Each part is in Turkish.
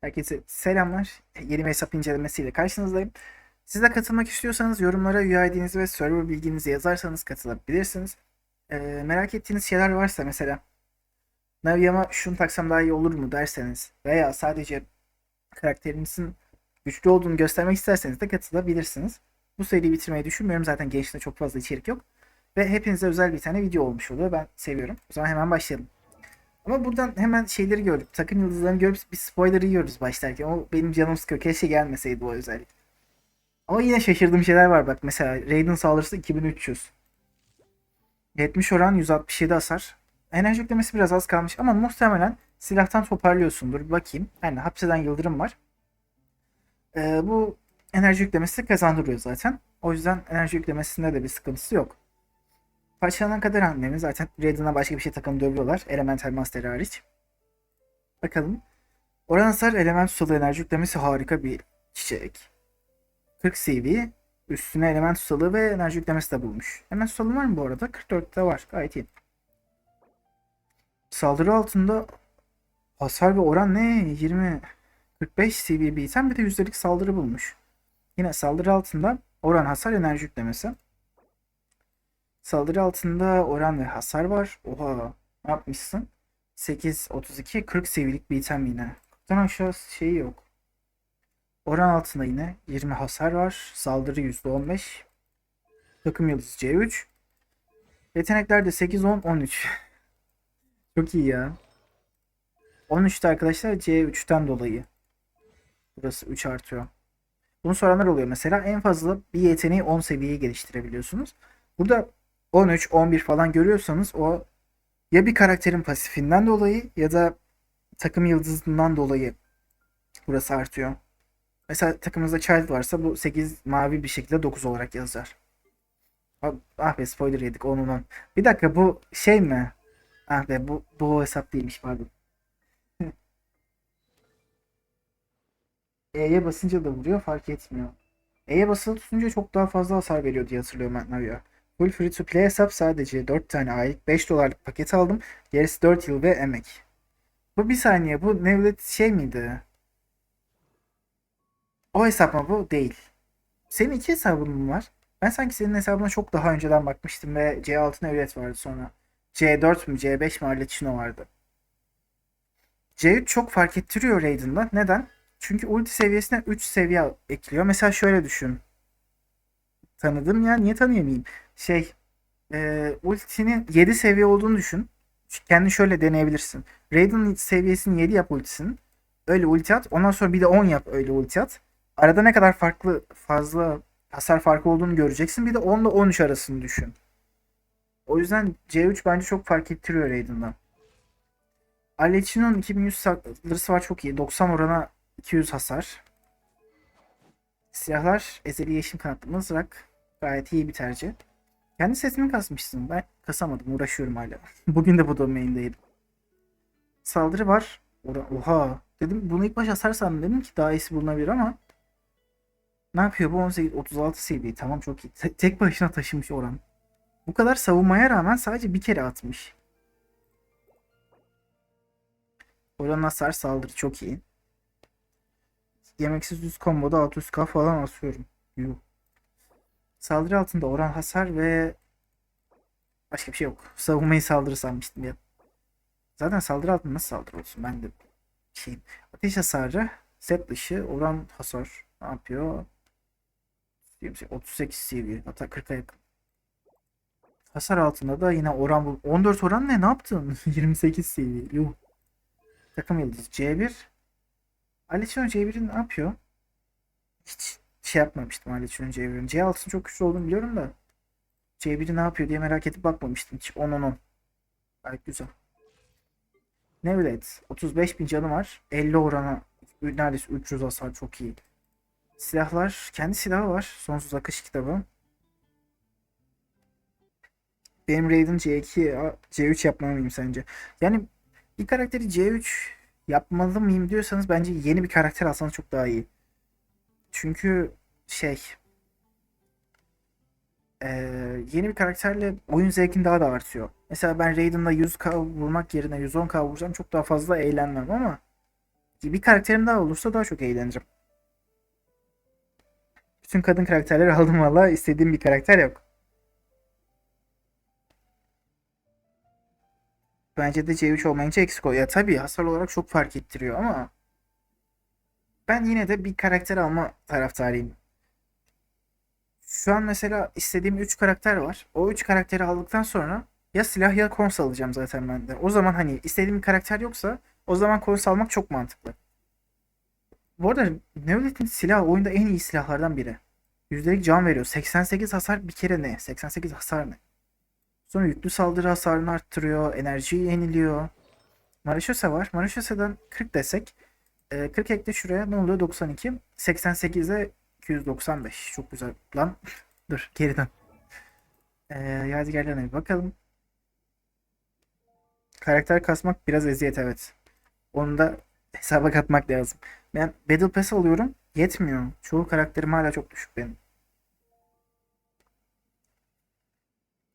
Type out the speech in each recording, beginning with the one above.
Herkese selamlar. Yeni hesap incelemesiyle karşınızdayım. Siz katılmak istiyorsanız yorumlara UID'nizi ve server bilginizi yazarsanız katılabilirsiniz. Ee, merak ettiğiniz şeyler varsa mesela Navi'yama şunu taksam daha iyi olur mu derseniz veya sadece karakterinizin güçlü olduğunu göstermek isterseniz de katılabilirsiniz. Bu seriyi bitirmeyi düşünmüyorum. Zaten gençte çok fazla içerik yok. Ve hepinize özel bir tane video olmuş oluyor. Ben seviyorum. O zaman hemen başlayalım. Ama buradan hemen şeyleri gördük. Takım yıldızlarını görüp bir spoiler yiyoruz başlarken. O benim canım sıkıyor. Keşke gelmeseydi o özellik. Ama yine şaşırdığım şeyler var bak. Mesela Raiden saldırısı 2300. 70 oran 167 hasar. Enerji yüklemesi biraz az kalmış ama muhtemelen silahtan toparlıyorsundur. Bakayım. Yani hapseden yıldırım var. Ee, bu enerji yüklemesi kazandırıyor zaten. O yüzden enerji yüklemesinde de bir sıkıntısı yok. Parçalanan kadar hamlemi zaten Raiden'a başka bir şey takındırıyorlar. Elemental Master hariç. Bakalım. Oran hasar element tutalı enerji yüklemesi harika bir çiçek. 40 CV. Üstüne element tutalı ve enerji yüklemesi de bulmuş. Element tutalı var mı bu arada? 44'te var. Gayet iyi. Saldırı altında hasar ve oran ne? 20 45 CV bir item bir de yüzdelik saldırı bulmuş. Yine saldırı altında oran hasar enerji yüklemesi. Saldırı altında oran ve hasar var. Oha ne yapmışsın? 8, 32, 40 seviyelik bir item yine. 40'tan aşağı şeyi yok. Oran altında yine 20 hasar var. Saldırı %15. Takım yıldızı C3. Yeteneklerde 8, 10, 13. Çok iyi ya. 13'te arkadaşlar C3'ten dolayı. Burası 3 artıyor. Bunu soranlar oluyor mesela. En fazla bir yeteneği 10 seviyeye geliştirebiliyorsunuz. Burada 13, 11 falan görüyorsanız o ya bir karakterin pasifinden dolayı ya da takım yıldızından dolayı burası artıyor. Mesela takımınızda Child varsa bu 8 mavi bir şekilde 9 olarak yazar. Ah, ah be spoiler yedik onun on. Bir dakika bu şey mi? Ah be bu, bu o hesap değilmiş pardon. E'ye basınca da vuruyor fark etmiyor. E'ye basılı tutunca çok daha fazla hasar veriyor diye hatırlıyorum ben Navia. Full free to play hesap sadece 4 tane aylık 5 dolarlık paket aldım. Gerisi 4 yıl ve emek. Bu bir saniye bu Nevlet şey miydi? O hesap mı bu? Değil. Senin iki hesabın mı var? Ben sanki senin hesabına çok daha önceden bakmıştım ve C6 Nevlet vardı sonra. C4 mü C5 mi Arlecchino vardı. C3 çok fark ettiriyor Raiden'da. Neden? Çünkü ulti seviyesine 3 seviye ekliyor. Mesela şöyle düşün. Tanıdım ya niye tanıyamayayım? Şey e, ultinin 7 seviye olduğunu düşün. Kendin şöyle deneyebilirsin. Raiden seviyesini 7 yap ultisinin. Öyle ulti at. Ondan sonra bir de 10 yap öyle ulti at. Arada ne kadar farklı fazla hasar farkı olduğunu göreceksin. Bir de 10 ile 13 arasını düşün. O yüzden C3 bence çok fark ettiriyor Raiden'dan. Alechino'nun 2100 saldırısı var çok iyi. 90 orana 200 hasar. Silahlar ezeli yeşil kanatlı mızrak. Gayet iyi bir tercih. Kendi sesimi kasmışsın. Ben kasamadım. Uğraşıyorum hala. Bugün de bu domaindeydim. Saldırı var. Oha. Dedim bunu ilk başta hasar sandım. Dedim ki daha iyisi bulunabilir ama ne yapıyor bu 18 36 seviye. Tamam çok iyi. Te- tek başına taşımış oran. Bu kadar savunmaya rağmen sadece bir kere atmış. Oran hasar saldırı çok iyi. Yemeksiz düz komboda 600k falan asıyorum. Yuh. Saldırı altında oran hasar ve başka bir şey yok. Savunmayı saldırı sanmıştım ya. Zaten saldırı altında nasıl saldırı olsun? Ben de şeyim. Ateş hasarı, set dışı, oran hasar ne yapıyor? 38 seviye. Hatta 40'a yakın. Hasar altında da yine oran bul. 14 oran ne? Ne yaptın? 28 seviye. Yuh. Takım yıldız C1. Alechino C1'in ne yapıyor? Hiç şey yapmamıştım Alechino C1'in. C6'ın çok güçlü olduğunu biliyorum da C1'i ne yapıyor diye merak edip bakmamıştım hiç. 10 10 10. Gayet güzel. Nevlet 35 bin canı var. 50 orana neredeyse 300 hasar çok iyi. Silahlar kendi silahı var. Sonsuz akış kitabı. Benim Raiden C2 C3 yapmalı mıyım sence? Yani bir karakteri C3 yapmalı mıyım diyorsanız bence yeni bir karakter alsanız çok daha iyi. Çünkü şey ee, yeni bir karakterle oyun zevkin daha da artıyor. Mesela ben Raiden'la 100k vurmak yerine 110k vursam çok daha fazla eğlenmem ama bir karakterim daha olursa daha çok eğlenirim. Bütün kadın karakterleri aldım valla. istediğim bir karakter yok. Bence de C3 olmayınca eksik oluyor. Tabii hasar olarak çok fark ettiriyor ama ben yine de bir karakter alma taraftarıyım. Şu an mesela istediğim 3 karakter var. O 3 karakteri aldıktan sonra ya silah ya kons alacağım zaten ben de. O zaman hani istediğim bir karakter yoksa o zaman kons almak çok mantıklı. Bu arada Nevlet'in silahı oyunda en iyi silahlardan biri. Yüzdelik can veriyor. 88 hasar bir kere ne? 88 hasar ne? Sonra yüklü saldırı hasarını arttırıyor. Enerjiyi yeniliyor. Mareşosa var. Mareşosa'dan 40 desek. e, 40 ekle şuraya ne oluyor? 92. 88'e 295. Çok güzel. Lan dur geriden. Ee, yadigarlarına bir bakalım. Karakter kasmak biraz eziyet evet. Onu da hesaba katmak lazım. Ben Battle Pass alıyorum. Yetmiyor. Çoğu karakterim hala çok düşük benim.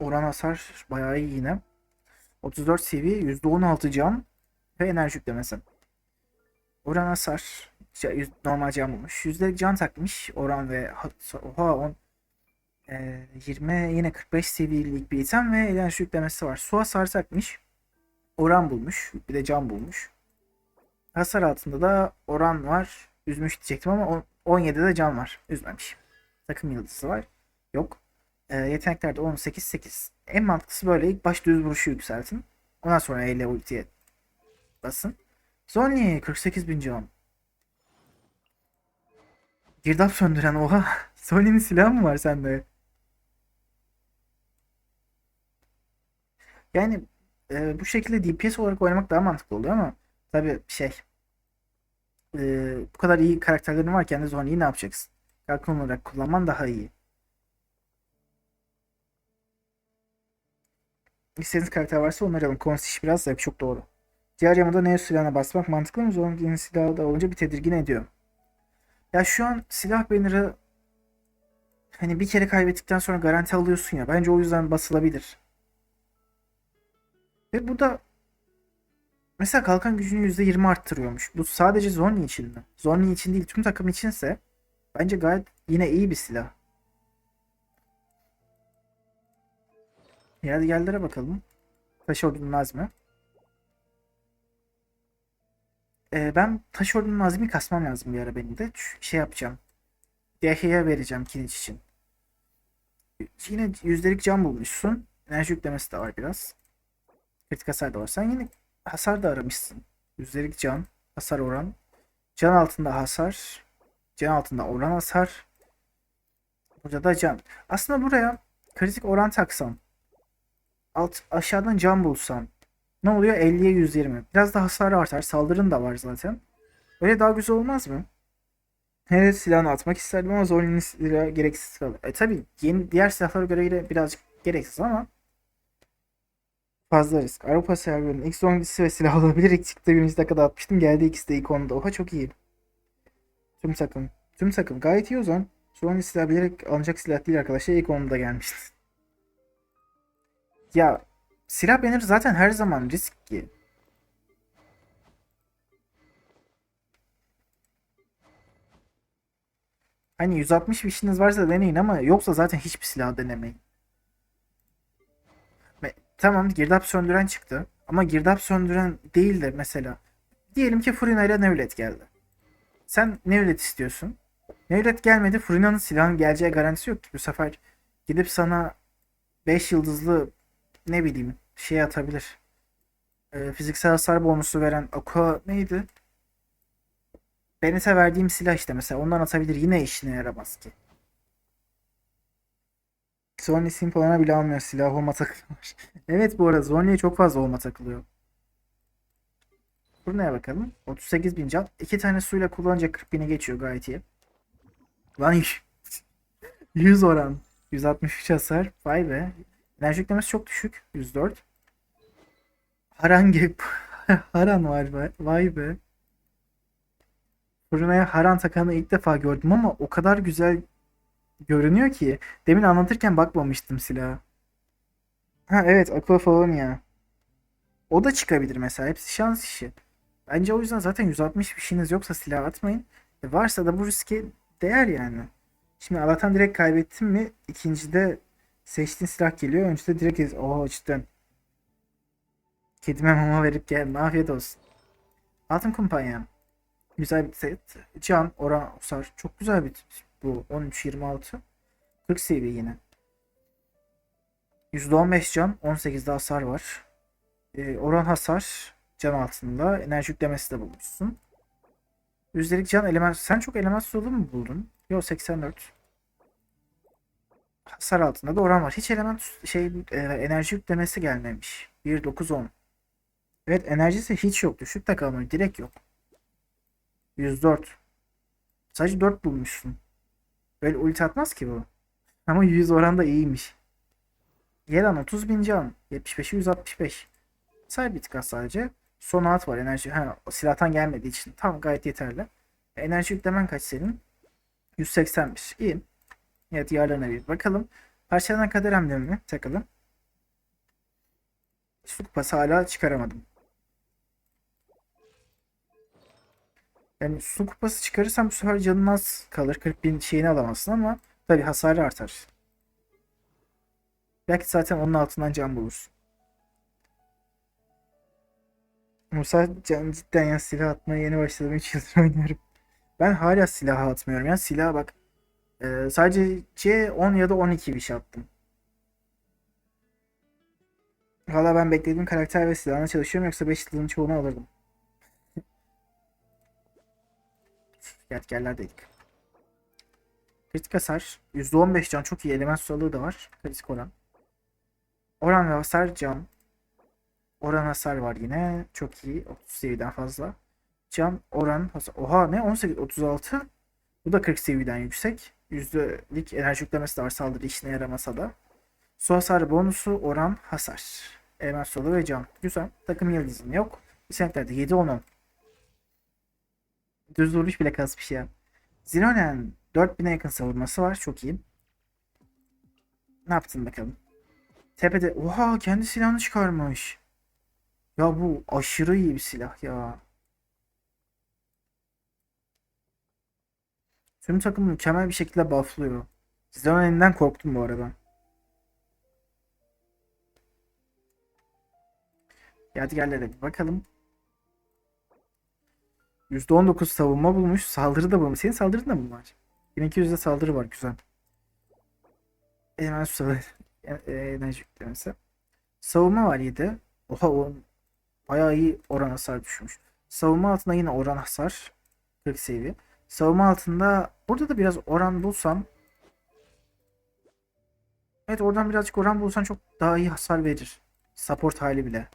Oran hasar bayağı iyi yine. 34 seviye, %16 can ve enerji yüklemesi. Oran hasar yüz- normal can bulmuş. Yüzde can takmış. Oran ve ha- oha on, e, 20 yine 45 seviyelik bir item ve enerji yüklemesi var. Su hasar takmış. Oran bulmuş. Bir de can bulmuş. Hasar altında da oran var. Üzmüş diyecektim ama on- 17'de can var. Üzmemiş. Takım yıldızı var. Yok. E, yeteneklerde 18 8. En mantıklısı böyle ilk baş düz vuruşu yükseltin. Ondan sonra E ile ultiye basın. Zony 48 bin can. Girdap söndüren oha. Zony'nin silahı mı var sende? Yani e, bu şekilde DPS olarak oynamak daha mantıklı oluyor ama tabii şey e, bu kadar iyi karakterlerin varken de Zony'yi ne yapacaksın? Kalkan olarak kullanman daha iyi. İstediğiniz karakter varsa onları alın. Konsiş biraz da çok doğru. Diğer yamada Neos silahına basmak mantıklı mı? Zony'nin silahı da olunca bir tedirgin ediyor. Ya şu an silah banner'ı hani bir kere kaybettikten sonra garanti alıyorsun ya. Bence o yüzden basılabilir. Ve bu da mesela kalkan gücünü %20 arttırıyormuş. Bu sadece Zony için mi? Zony için değil tüm takım içinse bence gayet yine iyi bir silah. Yadigarlara bakalım. Taş Ordu'nun Nazmi. Ee, ben Taş Ordu'nun Nazmi kasmam lazım bir ara benim de. Şey yapacağım. Yahya'ya vereceğim Kiniç için. Yine yüzdelik can bulmuşsun. Enerji yüklemesi de var biraz. Kritik hasar da var. Sen yine hasar da aramışsın. Yüzdelik can, hasar oran. Can altında hasar. Can altında oran hasar. Burada da can. Aslında buraya kritik oran taksam. Alt, aşağıdan can bulsam. Ne oluyor? 50'ye 120. Biraz da hasarı artar. Saldırın da var zaten. Öyle daha güzel olmaz mı? Evet silahını atmak isterdim ama Zony'nin silahı gereksiz kalır. E tabi yeni diğer silahlara göre birazcık gereksiz ama fazla risk. Avrupa serverinin ilk zombilisi ve silah olabilir. İlk çıktığı birinci dakikada atmıştım. Geldi ikisi de ilk onda. Oha çok iyi. Tüm takım. Tüm takım. Gayet iyi o zaman. Zombie silah bilerek alınacak silah değil arkadaşlar. İlk onda gelmişti. Ya silah banner zaten her zaman risk ki. Hani 160 bir işiniz varsa deneyin ama yoksa zaten hiçbir silah denemeyin. Tamam girdap söndüren çıktı. Ama girdap söndüren değil de mesela. Diyelim ki Furina ile Nevlet geldi. Sen Nevlet istiyorsun. Nevlet gelmedi. Furina'nın silahın geleceği garantisi yok ki. Bu sefer gidip sana 5 yıldızlı ne bileyim şey atabilir. Ee, fiziksel hasar bonusu veren Aqua neydi? Bennett'e verdiğim silah işte mesela ondan atabilir yine işine yaramaz ki. Zony Simple'ına bile almıyor silah olma takılıyor. evet bu arada Zony'ye çok fazla olma takılıyor. Burnaya bakalım. 38 bin can. İki tane suyla kullanınca 40 bini geçiyor gayet iyi. Lan 100 oran. 163 hasar. Vay be. Enerji yüklemesi çok düşük. 104. Haran gibi. Haran var be. Vay be. Fırınaya Haran takanı ilk defa gördüm ama o kadar güzel görünüyor ki. Demin anlatırken bakmamıştım silaha. Ha evet Aqua falan ya. O da çıkabilir mesela. Hepsi şans işi. Bence o yüzden zaten 160 bir şeyiniz yoksa silah atmayın. E varsa da bu riske değer yani. Şimdi Allah'tan direkt kaybettim mi ikincide seçtiğin silah geliyor. Öncede direkt ez- Oo cidden. Kedime mama verip geldim. Afiyet olsun. Altın kumpanya. Güzel bir set. Can, oran, usar. Çok güzel bir bu. 13-26. 40 seviye yine. %15 can. 18'de hasar var. Ee, oran hasar. Can altında. Enerji yüklemesi de bulmuşsun. Üstelik can element. Sen çok element solu mu buldun? Yok 84. Hasar altında da oran var. Hiç element şey e, enerji yüklemesi gelmemiş. 1 9 10. Evet enerjisi hiç yok. Düşük de. Direkt yok. 104. Sadece 4 bulmuşsun. Böyle ulti atmaz ki bu. Ama 100 oranda iyiymiş. Yelan 30 bin can. 75'i 165. Say bir tık az sadece. Son at var enerji. Ha, silahtan gelmediği için tam gayet yeterli. Enerji yüklemen kaç senin? 181. İyi. Evet diğerlerine bir bakalım. Parçalanan kader hamlemi takalım. Su kupası hala çıkaramadım. Yani su kupası çıkarırsam bu sefer canın az kalır. 40 bin şeyini alamazsın ama tabi hasarı artar. Belki zaten onun altından can bulursun. Musa can cidden ya silah atmaya yeni. 3 yıldır oynuyorum. Ben hala silah atmıyorum ya. Silah bak. Ee, sadece C10 ya da 12 bir şey attım. Valla ben beklediğim karakter ve silahına çalışıyorum yoksa 5 yılın çoğunu alırdım. Yetkerlerdeydik. Kritik hasar. %15 can çok iyi. Element sağlığı da var. Kritik oran. Oran ve hasar can. Oran hasar var yine. Çok iyi. 30 seviyeden fazla. Can, oran, hasar. Oha ne? 18, 36. Bu da 40 seviyeden yüksek. Yüzdelik enerji yüklemesi de var saldırı işine yaramasa da. Su hasarı bonusu, oran, hasar. Element solu ve can. Güzel. Takım yıldızın yok. Yeteneklerde 7 10 Düz vuruş bile kasmış ya. Zinonen 4000'e yakın savunması var. Çok iyi. Ne yaptın bakalım? Tepede oha kendi silahını çıkarmış. Ya bu aşırı iyi bir silah ya. Tüm takım mükemmel bir şekilde bufflıyor. Zinonen'den korktum bu arada. Yadigarlara bir bakalım. %19 savunma bulmuş. Saldırı da bulmuş. Senin saldırın da mı var? 1200'de saldırı var. Güzel. Hemen saldırı. Enerji yüklemesi. Savunma var 7. Oha o bayağı iyi oran hasar düşmüş. Savunma altında yine oran hasar. 40 seviye. Savunma altında burada da biraz oran bulsam Evet oradan birazcık oran bulsan çok daha iyi hasar verir. Support hali bile.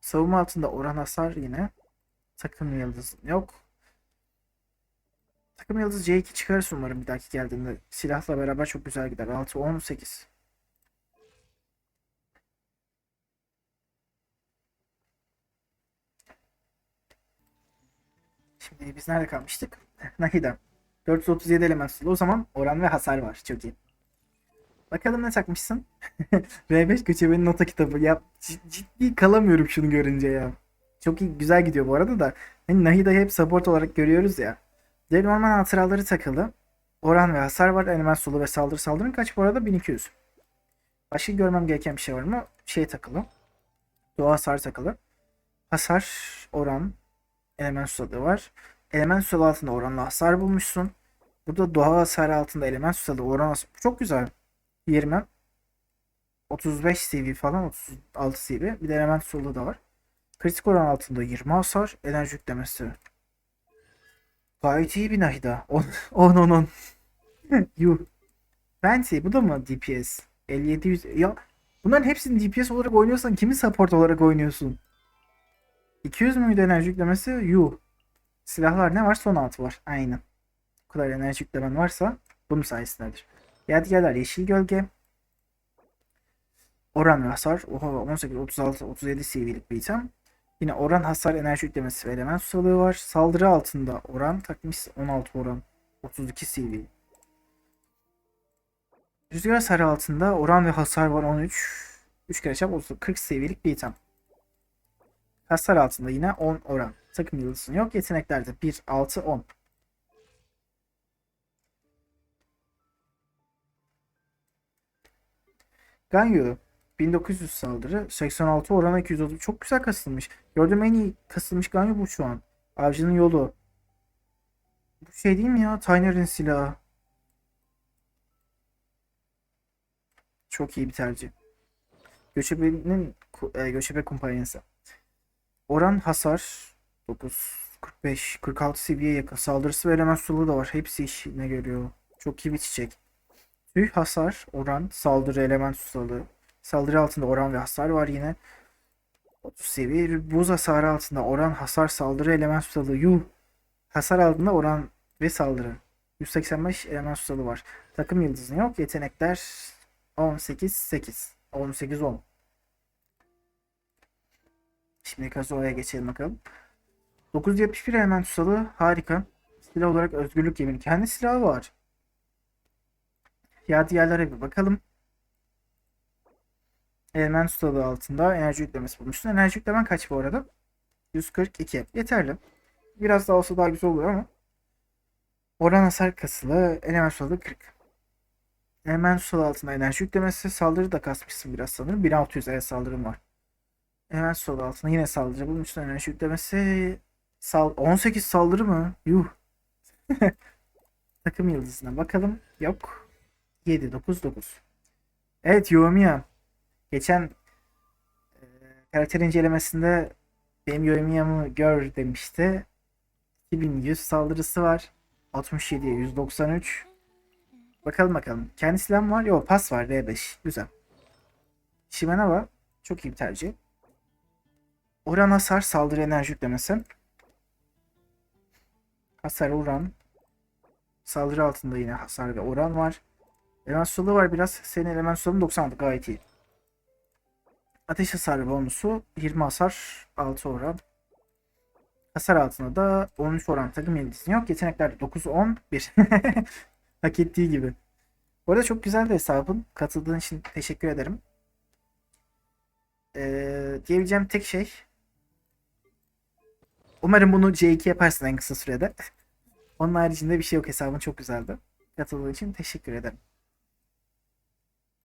Savunma altında oran hasar yine. Takım yıldız yok. Takım yıldız C2 çıkarırsın umarım bir dahaki geldiğinde. Silahla beraber çok güzel gider. 6 Şimdi biz nerede kalmıştık? Nahida. 437 elementsel. O zaman oran ve hasar var. Çok iyi. Bakalım ne takmışsın? R5 Göçebe'nin nota kitabı. Ya ciddi kalamıyorum şunu görünce ya. Çok iyi, güzel gidiyor bu arada da. Hani Nahida'yı hep support olarak görüyoruz ya. Dev normal hatıraları takılı. Oran ve hasar var. Element solu ve saldırı saldırın kaç bu arada? 1200. Başka görmem gereken bir şey var mı? Şey takılı. Doğa hasar takılı. Hasar, oran, element solu var. Element solu altında oranlı hasar bulmuşsun. Burada doğa hasarı altında element solu oran hasar. Çok güzel. 20 35 CV falan 36 CV. Bir de element solu da var. Kritik oran altında 20 hasar. Enerji yüklemesi. Gayet iyi bir Nahida. 10 10 10 10. Yuh. Fancy bu da mı DPS? 5700 ya bunların hepsini DPS olarak oynuyorsan kimi support olarak oynuyorsun? 200 müydü enerji yüklemesi? Yuh. Silahlar ne var? Son altı var. Aynen. Bu kadar enerji yüklemen varsa bunun sayesindedir. Yadigarlar yeşil gölge. Oran ve hasar. Oha 18, 36, 37 CV'lik bir item. Yine oran hasar enerji yüklemesi ve element susalığı var. Saldırı altında oran takmış 16 oran. 32 CV. Rüzgar hasarı altında oran ve hasar var 13. 3 kere çap 30, 40 seviyelik bir item. Hasar altında yine 10 oran. Takım yıldızın yok. Yeteneklerde 1, 6, 10. Ganyu 1900 saldırı 86 orana 230 çok güzel kasılmış. Gördüğüm en iyi kasılmış Ganyu bu şu an. Avcının yolu. Bu şey değil mi ya? Tyner'in silahı. Çok iyi bir tercih. Göçebe'nin e, Göçebe kumpanyası. Oran hasar 9, 45, 46 seviyeye yakın. Saldırısı ve element sulu da var. Hepsi işine geliyor. Çok iyi bir çiçek. Tüy hasar, oran, saldırı, element ustalığı. Saldırı altında oran ve hasar var yine. 30 seviye. Buz hasarı altında oran, hasar, saldırı, element ustalığı. Yuh. Hasar altında oran ve saldırı. 185 element ustalığı var. Takım yıldızın yok. Yetenekler 18 8. 18 10. Şimdi Kazuo'ya geçelim bakalım. 971 element ustalığı harika. Silah olarak özgürlük yemini. Kendi silahı var. Ya diğerlere bir bakalım. Element ustalığı altında enerji yüklemesi bulmuşsun. Enerji yüklemen kaç bu arada? 142. Yeterli. Biraz daha olsa daha güzel olur ama. Oran hasar kasılı. Element ustalığı 40. Element ustalığı altında enerji yüklemesi. Saldırı da kasmışsın biraz sanırım. 1600 evet saldırım var. Element ustalığı altında yine saldırı bulmuşsun. Enerji yüklemesi. Sal 18 saldırı mı? Yuh. Takım yıldızına bakalım. Yok. 7, 9, 9. Evet Yoimiya. Geçen e, karakter incelemesinde benim Yoimiya'mı gör demişti. 2100 saldırısı var. 67'ye 193. Bakalım bakalım. Kendi silahım var. Yok pas var R5. Güzel. Shimenawa çok iyi bir tercih. Oran hasar saldırı enerji yüklemesi. Hasar oran. Saldırı altında yine hasar ve oran var. Element solu var biraz. Senin element solun 96 gayet iyi. Ateş hasarı bonusu 20 hasar 6 oran. Hasar altında da 13 oran takım yıldızın yok. Yeteneklerde 9 10 1. Hak ettiği gibi. Bu arada çok güzel de hesabın. Katıldığın için teşekkür ederim. Ee, diyebileceğim tek şey Umarım bunu C2 yaparsın en kısa sürede. Onun haricinde bir şey yok hesabın çok güzeldi. Katıldığın için teşekkür ederim.